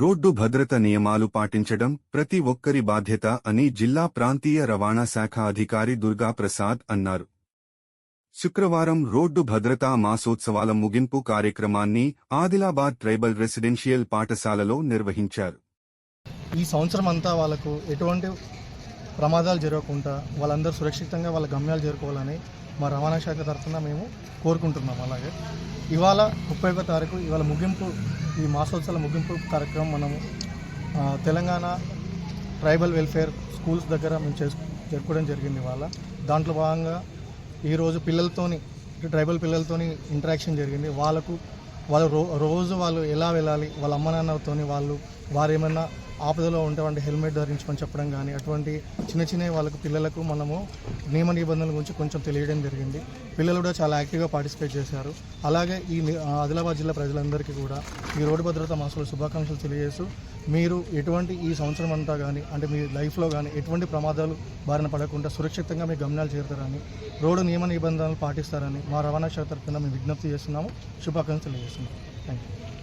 Road భద్రత నియమాలు పాటించడం ప్రతి ఒక్కరి బాధ్యత అని జిల్లా ప్రాంతీయ రవాణా శాఖ అధికారి దుర్గా ప్రసాద్ అన్నారు. శుక్రవారం రోడ్డు భద్రతా మాసోత్సవాల ముగింపు కార్యక్రమాన్ని ఆదిలాబాద్ ట్రైబల్ రెసిడెన్షియల్ పాఠశాలలో నిర్వహించారు. ఈ సంవత్సరం అంతా వాళ్ళకు ఎటువంటి ప్రమాదాలు జరగకుండా వాళ్ళందరూ సురక్షితంగా వాళ్ళ గమ్యాలు చేరుకోవాలని మా రవాణా శాఖ తరఫున మేము కోరుకుంటున్నాం. అలాగే ఇవాళ ముప్పై ఒక తారీఖు ఇవాళ ముగింపు ఈ మాసోత్సవాల ముగింపు కార్యక్రమం మనము తెలంగాణ ట్రైబల్ వెల్ఫేర్ స్కూల్స్ దగ్గర మేము చేసు జరుపుకోవడం జరిగింది ఇవాళ. దాంట్లో భాగంగా ఈరోజు పిల్లలతోని ట్రైబల్ పిల్లలతోని ఇంటరాక్షన్ జరిగింది. వాళ్ళకు వాళ్ళు రో రోజు వాళ్ళు ఎలా వెళ్ళాలి వాళ్ళ అమ్మ నాన్నతోని వాళ్ళు వారు ఏమైనా ఆపదలో ఉండేవంటి హెల్మెట్ ధరించమని చెప్పడం కానీ అటువంటి చిన్న చిన్న వాళ్ళకు పిల్లలకు మనము నియమ నిబంధనల గురించి కొంచెం తెలియడం జరిగింది. పిల్లలు కూడా చాలా యాక్టివ్గా పార్టిసిపేట్ చేశారు. అలాగే ఈ ఆదిలాబాద్ జిల్లా ప్రజలందరికీ కూడా ఈ రోడ్డు భద్రతా మాసాల శుభాకాంక్షలు తెలియజేస్తూ మీరు ఎటువంటి ఈ సంవత్సరం అంతా కానీ అంటే మీ లైఫ్లో కానీ ఎటువంటి ప్రమాదాలు బారిన పడకుండా సురక్షితంగా మీ గమనాలు చేరుతారని రోడ్డు నియమ నిబంధనలు పాటిస్తారని మా రవాణా శాఖ తరఫున మేము విజ్ఞప్తి చేస్తున్నాము. శుభాకాంక్షలు తెలియజేస్తున్నాము. Thank you